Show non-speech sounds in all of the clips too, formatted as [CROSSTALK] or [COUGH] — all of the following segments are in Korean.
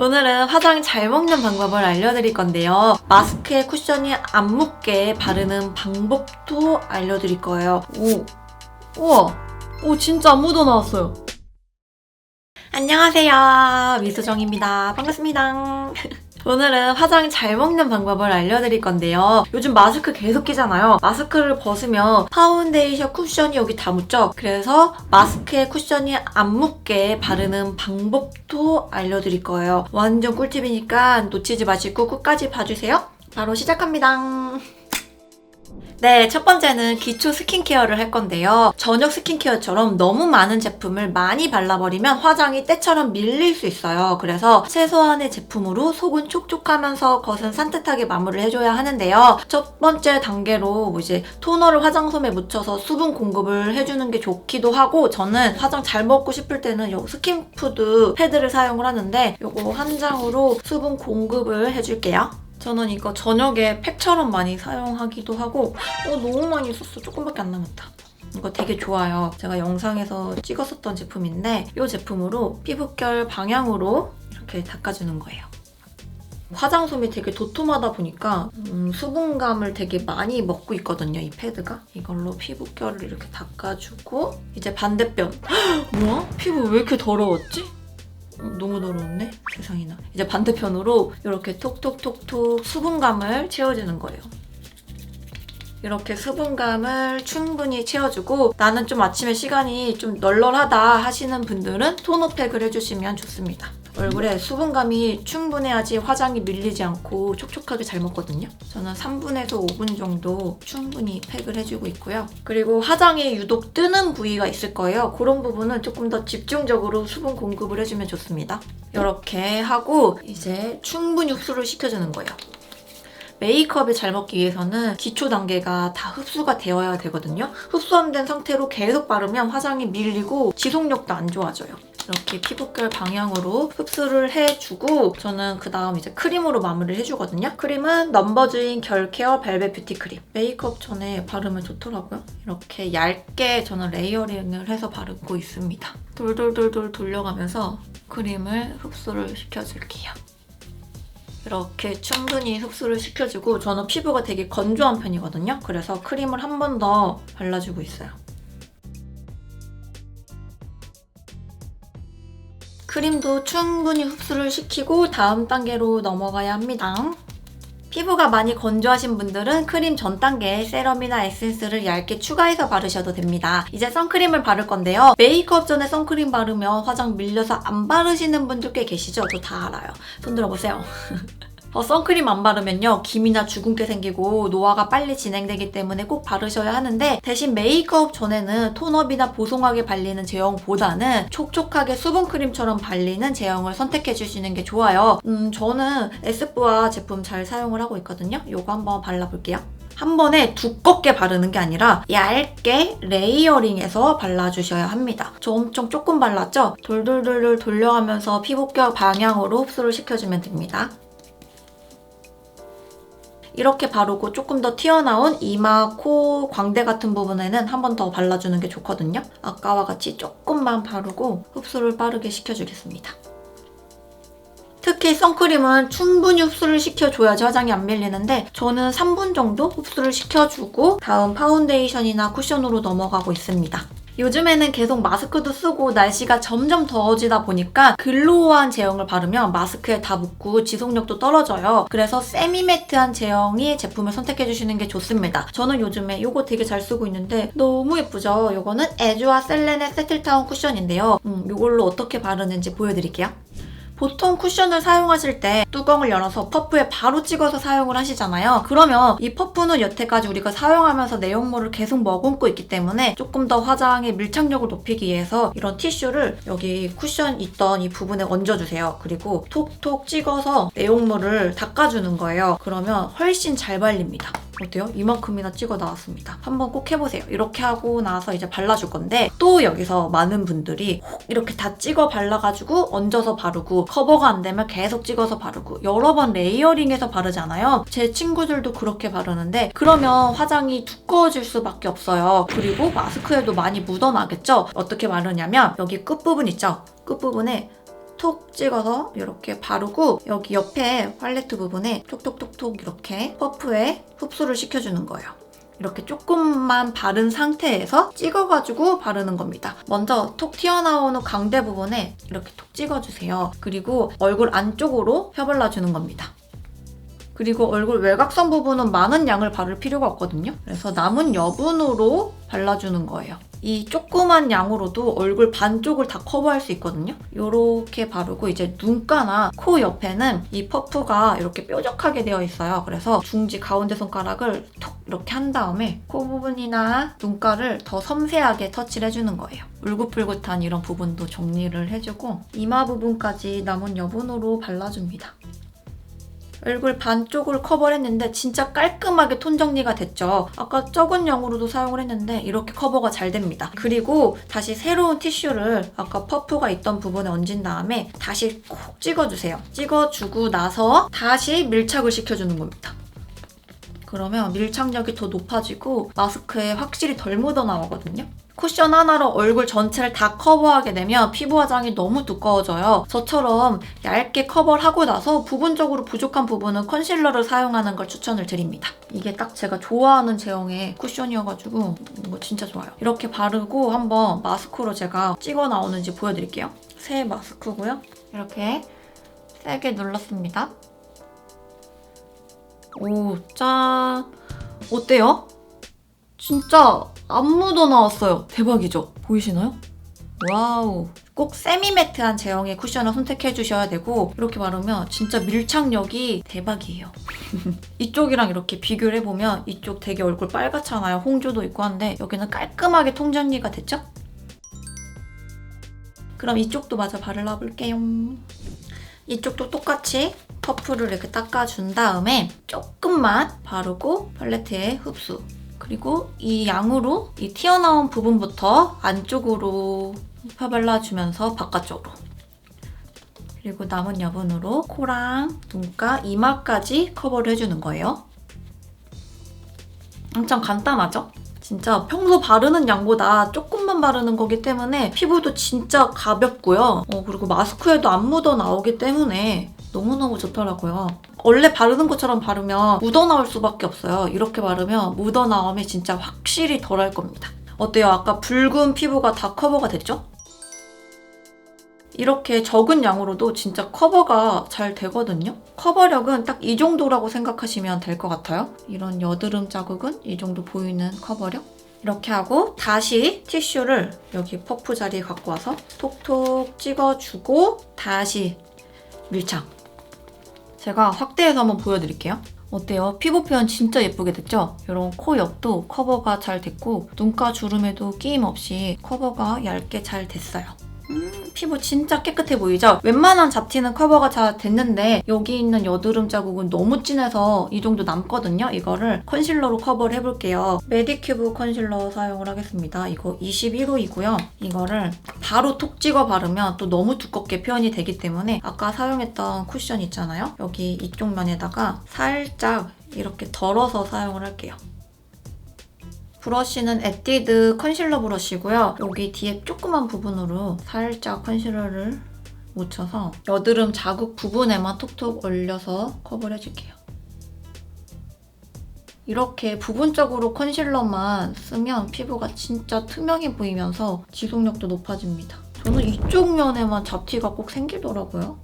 오늘은 화장 잘 먹는 방법을 알려드릴 건데요. 마스크에 쿠션이 안 묻게 바르는 방법도 알려드릴 거예요. 오, 우와, 오 진짜 안 묻어나왔어요. 안녕하세요. 미수정입니다. 반갑습니다. [LAUGHS] 오늘은 화장 잘 먹는 방법을 알려드릴 건데요. 요즘 마스크 계속 끼잖아요. 마스크를 벗으면 파운데이션 쿠션이 여기 다 묻죠? 그래서 마스크에 쿠션이 안 묻게 바르는 방법도 알려드릴 거예요. 완전 꿀팁이니까 놓치지 마시고 끝까지 봐주세요. 바로 시작합니다. 네, 첫 번째는 기초 스킨케어를 할 건데요. 저녁 스킨케어처럼 너무 많은 제품을 많이 발라버리면 화장이 때처럼 밀릴 수 있어요. 그래서 최소한의 제품으로 속은 촉촉하면서 겉은 산뜻하게 마무리를 해줘야 하는데요. 첫 번째 단계로 이제 토너를 화장솜에 묻혀서 수분 공급을 해주는 게 좋기도 하고 저는 화장 잘 먹고 싶을 때는 요 스킨푸드 패드를 사용을 하는데 요거 한 장으로 수분 공급을 해줄게요. 저는 이거 저녁에 팩처럼 많이 사용하기도 하고 어 너무 많이 썼어. 조금밖에 안 남았다. 이거 되게 좋아요. 제가 영상에서 찍었었던 제품인데 이 제품으로 피부결 방향으로 이렇게 닦아주는 거예요. 화장솜이 되게 도톰하다 보니까 음, 수분감을 되게 많이 먹고 있거든요 이 패드가. 이걸로 피부결을 이렇게 닦아주고 이제 반대편. [GASPS] 뭐야? 피부 왜 이렇게 더러웠지? 어, 너무 더러운데? 세상에나. 이제 반대편으로 이렇게 톡톡톡톡 수분감을 채워주는 거예요. 이렇게 수분감을 충분히 채워주고 나는 좀 아침에 시간이 좀 널널하다 하시는 분들은 토너팩을 해주시면 좋습니다. 얼굴에 수분감이 충분해야지 화장이 밀리지 않고 촉촉하게 잘 먹거든요. 저는 3분에서 5분 정도 충분히 팩을 해주고 있고요. 그리고 화장이 유독 뜨는 부위가 있을 거예요. 그런 부분은 조금 더 집중적으로 수분 공급을 해주면 좋습니다. 이렇게 하고 이제 충분히 흡수를 시켜주는 거예요. 메이크업을 잘 먹기 위해서는 기초 단계가 다 흡수가 되어야 되거든요. 흡수 안 된 상태로 계속 바르면 화장이 밀리고 지속력도 안 좋아져요. 이렇게 피부결 방향으로 흡수를 해주고 저는 그 다음 이제 크림으로 마무리를 해주거든요. 크림은 넘버주인 결 케어 벨벳 뷰티 크림. 메이크업 전에 바르면 좋더라고요. 이렇게 얇게 저는 레이어링을 해서 바르고 있습니다. 돌돌돌돌 돌려가면서 크림을 흡수를 시켜줄게요. 이렇게 충분히 흡수를 시켜주고 저는 피부가 되게 건조한 편이거든요. 그래서 크림을 한 번 더 발라주고 있어요. 크림도 충분히 흡수를 시키고 다음 단계로 넘어가야 합니다. 피부가 많이 건조하신 분들은 크림 전 단계에 세럼이나 에센스를 얇게 추가해서 바르셔도 됩니다. 이제 선크림을 바를 건데요. 메이크업 전에 선크림 바르면 화장 밀려서 안 바르시는 분들 꽤 계시죠? 저 다 알아요. 손 들어보세요. [LAUGHS] 어, 선크림 안 바르면요 기미나 주근깨 생기고 노화가 빨리 진행되기 때문에 꼭 바르셔야 하는데 대신 메이크업 전에는 톤업이나 보송하게 발리는 제형보다는 촉촉하게 수분크림처럼 발리는 제형을 선택해 주시는 게 좋아요 음 저는 에스쁘아 제품 잘 사용을 하고 있거든요 요거 한번 발라볼게요 한 번에 두껍게 바르는 게 아니라 얇게 레이어링해서 발라주셔야 합니다. 저 엄청 조금 발랐죠? 돌돌돌돌 돌려가면서 피부결 방향으로 흡수를 시켜주면 됩니다. 이렇게 바르고 조금 더 튀어나온 이마, 코, 광대 같은 부분에는 한 번 더 발라주는 게 좋거든요. 아까와 같이 조금만 바르고 흡수를 빠르게 시켜주겠습니다. 특히 선크림은 충분히 흡수를 시켜줘야지 화장이 안 밀리는데 저는 3분 정도 흡수를 시켜주고 다음 파운데이션이나 쿠션으로 넘어가고 있습니다. 요즘에는 계속 마스크도 쓰고 날씨가 점점 더워지다 보니까 글로우한 제형을 바르면 마스크에 다 묻고 지속력도 떨어져요. 그래서 세미매트한 제형이 제품을 선택해 주시는 게 좋습니다. 저는 요즘에 이거 되게 잘 쓰고 있는데 너무 예쁘죠? 이거는 에듀아 셀렌의 세틀타운 쿠션인데요. 음, 이걸로 어떻게 바르는지 보여드릴게요. 보통 쿠션을 사용하실 때 뚜껑을 열어서 퍼프에 바로 찍어서 사용을 하시잖아요. 그러면 이 퍼프는 여태까지 우리가 사용하면서 내용물을 계속 머금고 있기 때문에 조금 더 화장의 밀착력을 높이기 위해서 이런 티슈를 여기 쿠션 있던 이 부분에 얹어주세요. 그리고 톡톡 찍어서 내용물을 닦아주는 거예요. 그러면 훨씬 잘 발립니다. 어때요? 이만큼이나 찍어 나왔습니다. 한번 꼭 해보세요. 이렇게 하고 나서 이제 발라줄 건데 또 여기서 많은 분들이 혹 이렇게 다 찍어 발라가지고 얹어서 바르고 커버가 안 되면 계속 찍어서 바르고 여러 번 레이어링해서 바르잖아요. 제 친구들도 그렇게 바르는데 그러면 화장이 두꺼워질 수밖에 없어요. 그리고 마스크에도 많이 묻어나겠죠? 어떻게 바르냐면 여기 끝부분 있죠? 끝부분에 톡톡 찍어서 이렇게 바르고 여기 옆에 팔레트 부분에 톡톡톡톡 이렇게 퍼프에 흡수를 시켜주는 거예요. 이렇게 조금만 바른 상태에서 찍어가지고 바르는 겁니다. 먼저 톡 튀어나오는 광대 부분에 이렇게 톡 찍어주세요. 그리고 얼굴 안쪽으로 펴발라주는 겁니다. 그리고 얼굴 외곽선 부분은 많은 양을 바를 필요가 없거든요. 그래서 남은 여분으로 발라주는 거예요. 이 조그만 양으로도 얼굴 반쪽을 다 커버할 수 있거든요. 이렇게 바르고 이제 눈가나 코 옆에는 이 퍼프가 이렇게 뾰족하게 되어 있어요. 그래서 중지 가운데 손가락을 톡 이렇게 한 다음에 코 부분이나 눈가를 더 섬세하게 터치를 해주는 거예요. 울긋불긋한 이런 부분도 정리를 해주고 이마 부분까지 남은 여분으로 발라줍니다. 얼굴 반쪽을 커버를 했는데 진짜 깔끔하게 톤 정리가 됐죠. 아까 적은 양으로도 사용을 했는데 이렇게 커버가 잘 됩니다. 그리고 다시 새로운 티슈를 아까 퍼프가 있던 부분에 얹은 다음에 다시 콕 찍어주세요. 찍어주고 나서 다시 밀착을 시켜주는 겁니다. 그러면 밀착력이 더 높아지고 마스크에 확실히 덜 묻어 나오거든요. 쿠션 하나로 얼굴 전체를 다 커버하게 되면 피부 화장이 너무 두꺼워져요. 저처럼 얇게 커버를 하고 나서 부분적으로 부족한 부분은 컨실러를 사용하는 걸 추천을 드립니다. 이게 딱 제가 좋아하는 제형의 쿠션이어가지고 이거 진짜 좋아요. 이렇게 바르고 한번 마스크로 제가 찍어 나오는지 보여드릴게요. 새 마스크고요. 이렇게 세게 눌렀습니다. 오, 짠. 어때요? 진짜 안 묻어 나왔어요. 대박이죠? 보이시나요? 와우. 꼭 세미매트한 제형의 쿠션을 선택해 주셔야 되고 이렇게 바르면 진짜 밀착력이 대박이에요. [LAUGHS] 이쪽이랑 이렇게 비교를 해보면 이쪽 되게 얼굴 빨갛잖아요. 홍조도 있고 한데 여기는 깔끔하게 통정리가 됐죠? 그럼 이쪽도 마저 발라볼게요. 이쪽도 똑같이 퍼프를 이렇게 닦아준 다음에 조금만 바르고 팔레트에 흡수. 그리고 이 양으로 이 튀어나온 부분부터 안쪽으로 펴발라주면서 바깥쪽으로. 그리고 남은 여분으로 코랑 눈가, 이마까지 커버를 해주는 거예요. 엄청 간단하죠? 진짜 평소 바르는 양보다 조금만 바르는 거기 때문에 피부도 진짜 가볍고요. 어, 그리고 마스크에도 안 묻어 나오기 때문에 너무너무 좋더라고요. 원래 바르는 것처럼 바르면 묻어 나올 수밖에 없어요. 이렇게 바르면 묻어 나옴이 진짜 확실히 덜할 겁니다. 어때요? 아까 붉은 피부가 다 커버가 됐죠? 이렇게 적은 양으로도 진짜 커버가 잘 되거든요. 커버력은 딱 이 정도라고 생각하시면 될 것 같아요. 이런 여드름 자국은 이 정도 보이는 커버력. 이렇게 하고 다시 티슈를 여기 퍼프 자리에 갖고 와서 톡톡 찍어주고 다시 밀착. 제가 확대해서 한번 보여드릴게요. 어때요? 피부 표현 진짜 예쁘게 됐죠? 이런 코 옆도 커버가 잘 됐고 눈가 주름에도 끼임 없이 커버가 얇게 잘 됐어요. 음, 피부 진짜 깨끗해 보이죠? 웬만한 잡티는 커버가 잘 됐는데 여기 있는 여드름 자국은 너무 진해서 이 정도 남거든요. 이거를 컨실러로 커버를 해볼게요. 메디큐브 컨실러 사용을 하겠습니다. 이거 21호이고요. 이거를 바로 톡 찍어 바르면 또 너무 두껍게 표현이 되기 때문에 아까 사용했던 쿠션 있잖아요. 여기 이쪽 면에다가 살짝 이렇게 덜어서 사용을 할게요. 브러쉬는 에뛰드 컨실러 브러쉬고요. 여기 뒤에 조그만 부분으로 살짝 컨실러를 묻혀서 여드름 자국 부분에만 톡톡 올려서 커버를 해줄게요. 이렇게 부분적으로 컨실러만 쓰면 피부가 진짜 투명해 보이면서 지속력도 높아집니다. 저는 이쪽 면에만 잡티가 꼭 생기더라고요.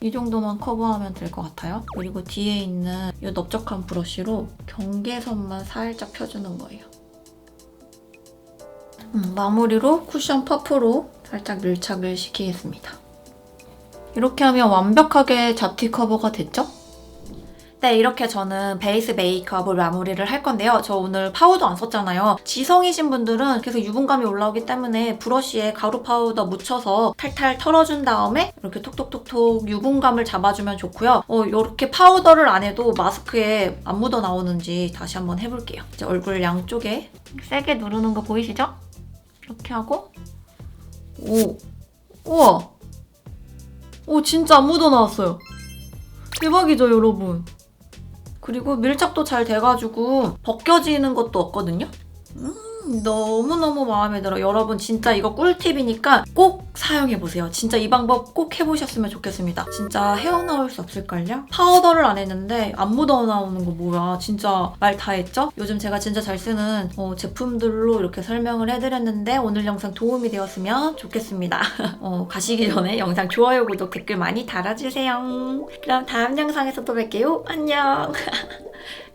이 정도만 커버하면 될 것 같아요. 그리고 뒤에 있는 이 넓적한 브러쉬로 경계선만 살짝 펴주는 거예요. 음, 마무리로 쿠션 퍼프로 살짝 밀착을 시키겠습니다. 이렇게 하면 완벽하게 잡티 커버가 됐죠? 네, 이렇게 저는 베이스 메이크업을 마무리를 할 건데요. 저 오늘 파우더 안 썼잖아요. 지성이신 분들은 계속 유분감이 올라오기 때문에 브러쉬에 가루 파우더 묻혀서 탈탈 털어준 다음에 이렇게 톡톡톡톡 유분감을 잡아주면 좋고요. 어, 이렇게 파우더를 안 해도 마스크에 안 묻어 나오는지 다시 한번 해볼게요. 이제 얼굴 양쪽에 세게 누르는 거 보이시죠? 이렇게 하고 오, 우와! 오, 진짜 안 묻어 나왔어요. 대박이죠, 여러분? 그리고 밀착도 잘 돼가지고 벗겨지는 것도 없거든요. 음, 너무너무 마음에 들어. 여러분 진짜 이거 꿀팁이니까 꼭 사용해보세요. 진짜 이 방법 꼭 해보셨으면 좋겠습니다. 진짜 헤어나올 수 없을걸요? 파우더를 안 했는데 안 묻어 나오는 거 뭐야. 진짜 말 다 했죠? 요즘 제가 진짜 잘 쓰는 어, 제품들로 이렇게 설명을 해드렸는데 오늘 영상 도움이 되었으면 좋겠습니다. [LAUGHS] 어, 가시기 전에 영상 좋아요, 구독, 댓글 많이 달아주세요. 그럼 다음 영상에서 또 뵐게요. 안녕! [LAUGHS]